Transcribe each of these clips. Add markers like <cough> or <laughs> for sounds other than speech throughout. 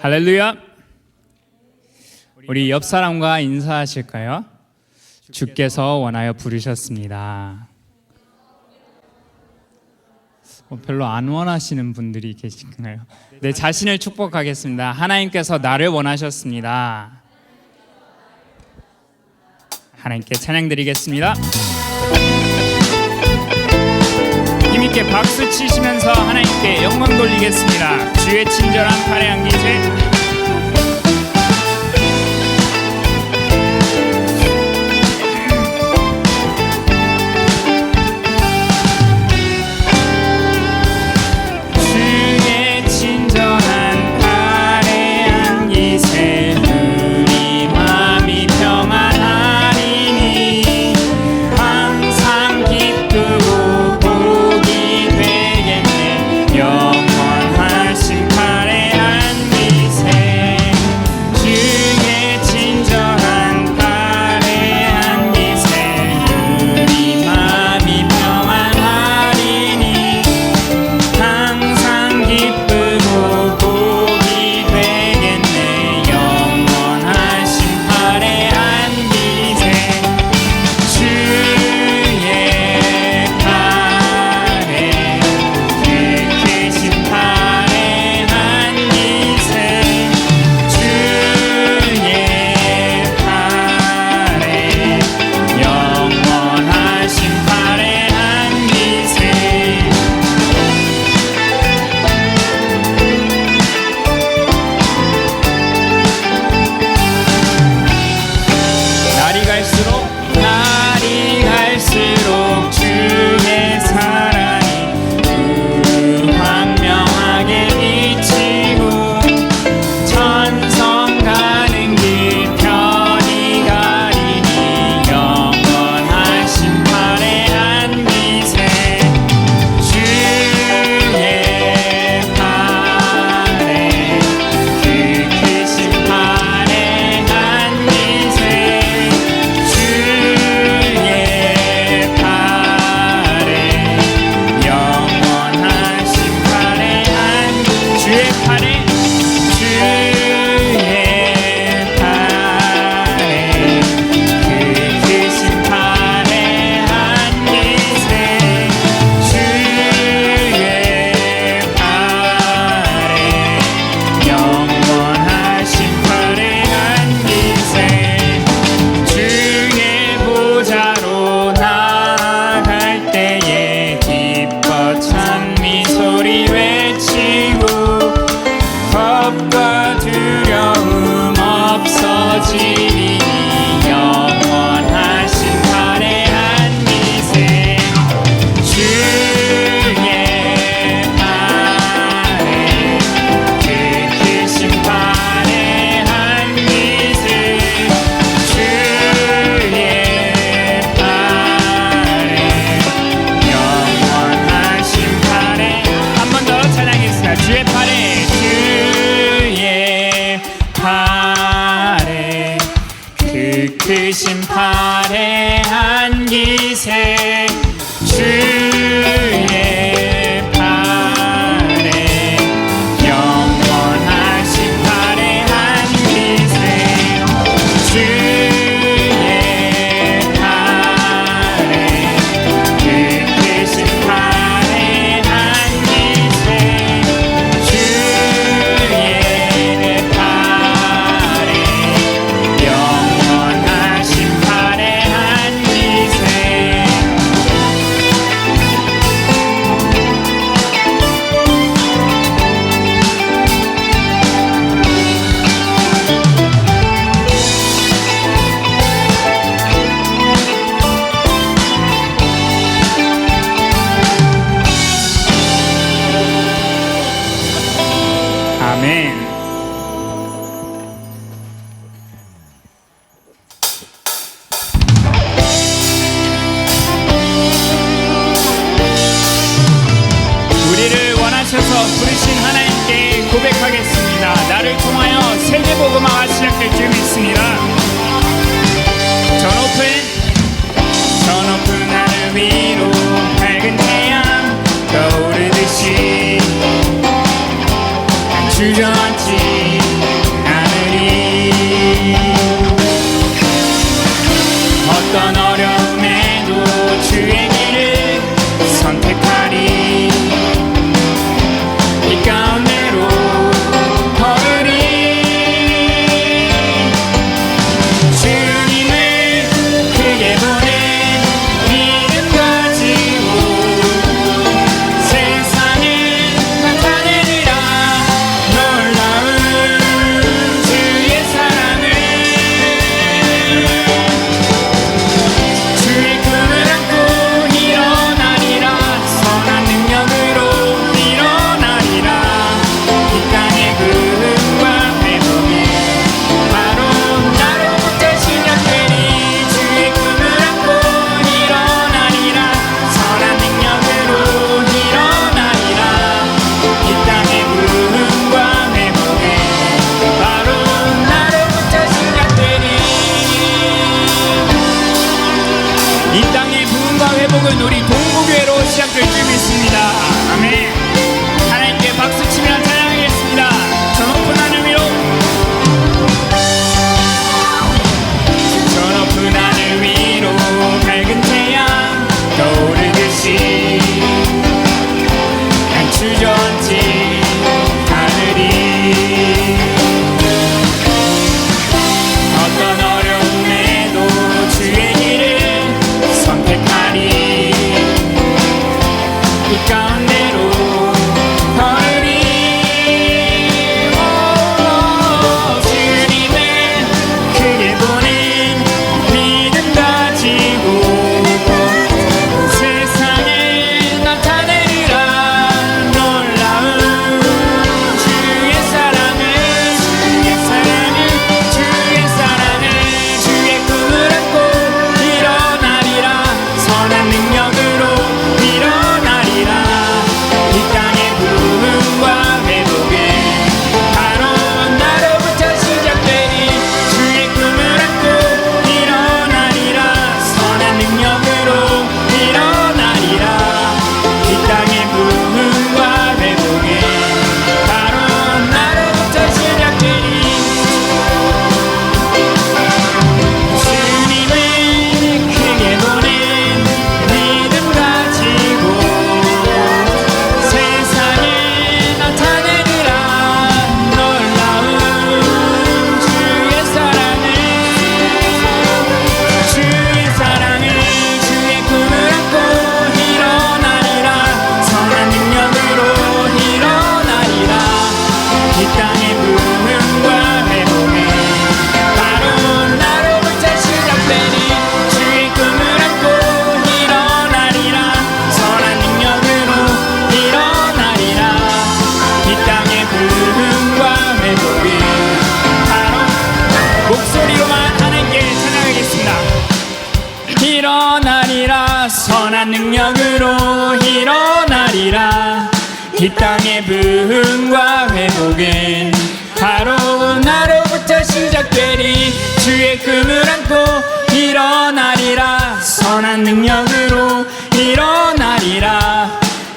할렐루야. 우리 옆 사람과 인사하실까요? 주께서 원하여 부르셨습니다. 뭐 별로 안 원하시는 분들이 계신가요? 내 자신을 축복하겠습니다. 하나님께서 나를 원하셨습니다. 하나님께 찬양드리겠습니다. 함께 박수 치시면서 하나님께 영광 돌리겠습니다. 주의 친절한 팔의 향기세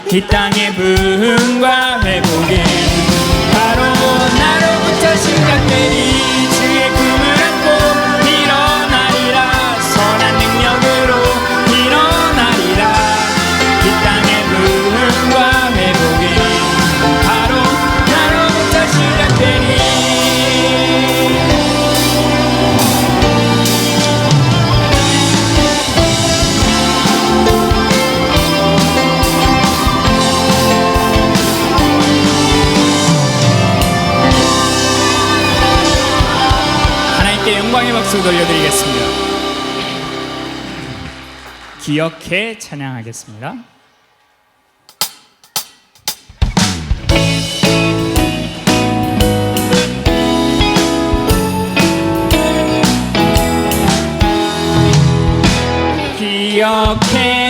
일어나리라 이 땅의 부흥과 회복은 바로 나로부터 시작되리 주 돌려드리겠습니다. 기억해 찬양하겠습니다. 기억해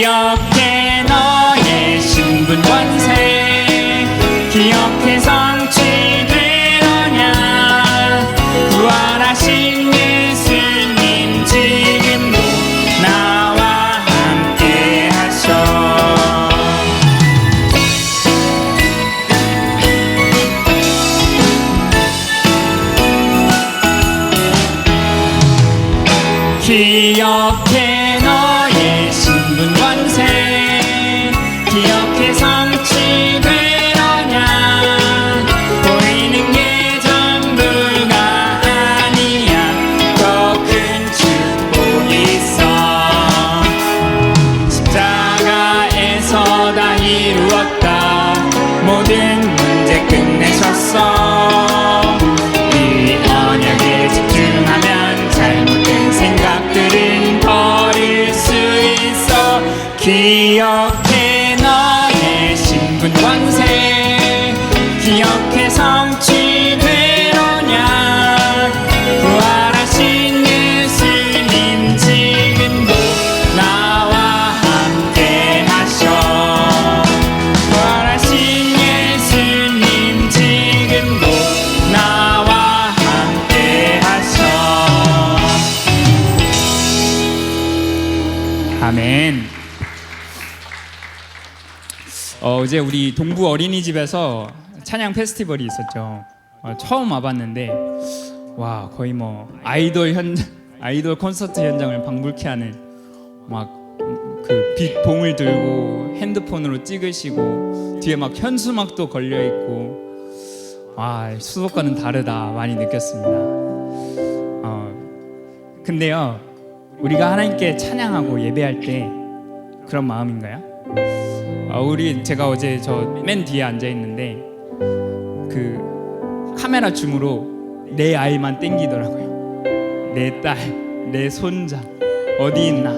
기억해 너의 신분 권세 기억해 너의 신분 권세. 기억해 성취되려냐 부활하신 예수님 지금도 나와 함께 하셔. 부활하신 예수님 지금도 나와 함께 하셔. 아멘 어, 어제 우리 동부 어린이집에서 찬양 페스티벌이 있었죠 어, 처음 와봤는데 와 거의 뭐 아이돌 현 <laughs> 아이돌 콘서트 현장을 방불케 하는 막그빛 봉을 들고 핸드폰으로 찍으시고 뒤에 막 현수막도 걸려 있고 와 수도과는 다르다 많이 느꼈습니다. 어 근데요 우리가 하나님께 찬양하고 예배할 때 그런 마음인가요? 어, 우리 제가 어제 저 맨 뒤에 앉아 있는데 그 카메라 줌으로 내 아이만 땡기더라고요. 내 딸, 내 손자 어디 있나?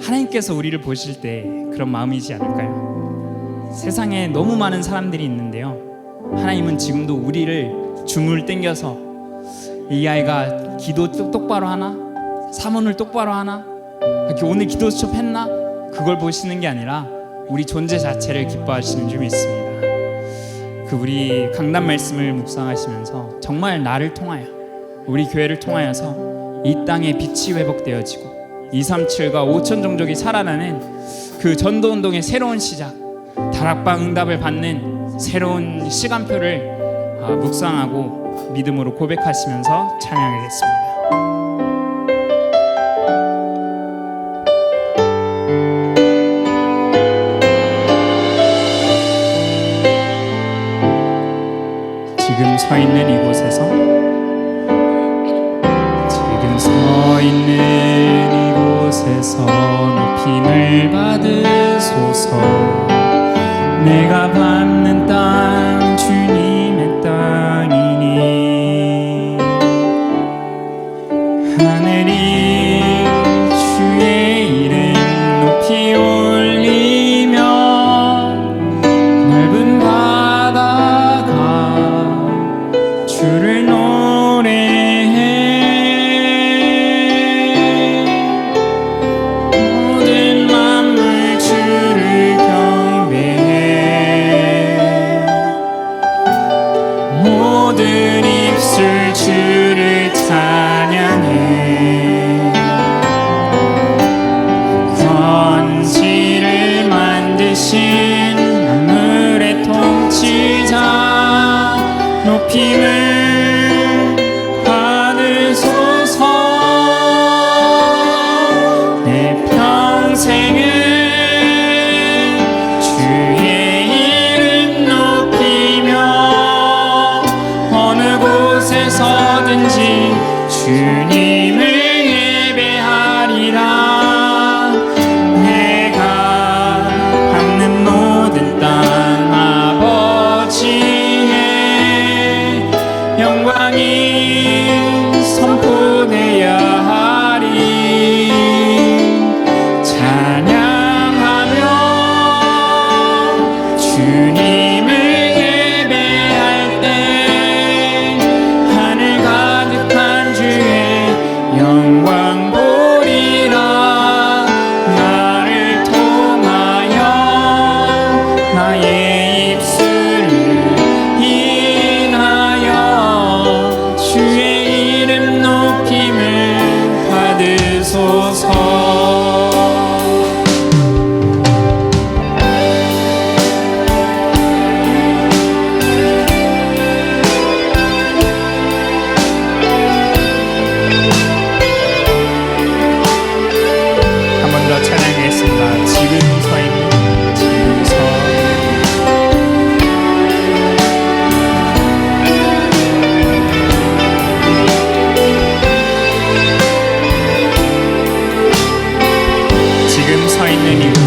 하나님께서 우리를 보실 때 그런 마음이지 않을까요? 세상에 너무 많은 사람들이 있는데요. 하나님은 지금도 우리를 줌을 땡겨서 이 아이가 기도 똑- 똑바로 하나? 사문을 똑바로 하나? 이렇게 오늘 기도 수첩 했나? 그걸 보시는 게 아니라 우리 존재 자체를 기뻐하시는 줄 믿습니다. 그 우리 강단 말씀을 묵상하시면서 정말 나를 통하여 우리 교회를 통하여서 이 땅에 빛이 회복되어지고 237과 5천 종족이 살아나는 그 전도 운동의 새로운 시작 다락방 응답을 받는 새로운 시간표를 아, 묵상하고 믿음으로 고백하시면서 찬양하겠습니다. 서 있는 이곳에서 지금 서 있는 이곳에서 곳에서 높임을 받으소서. 내가 높이 in you.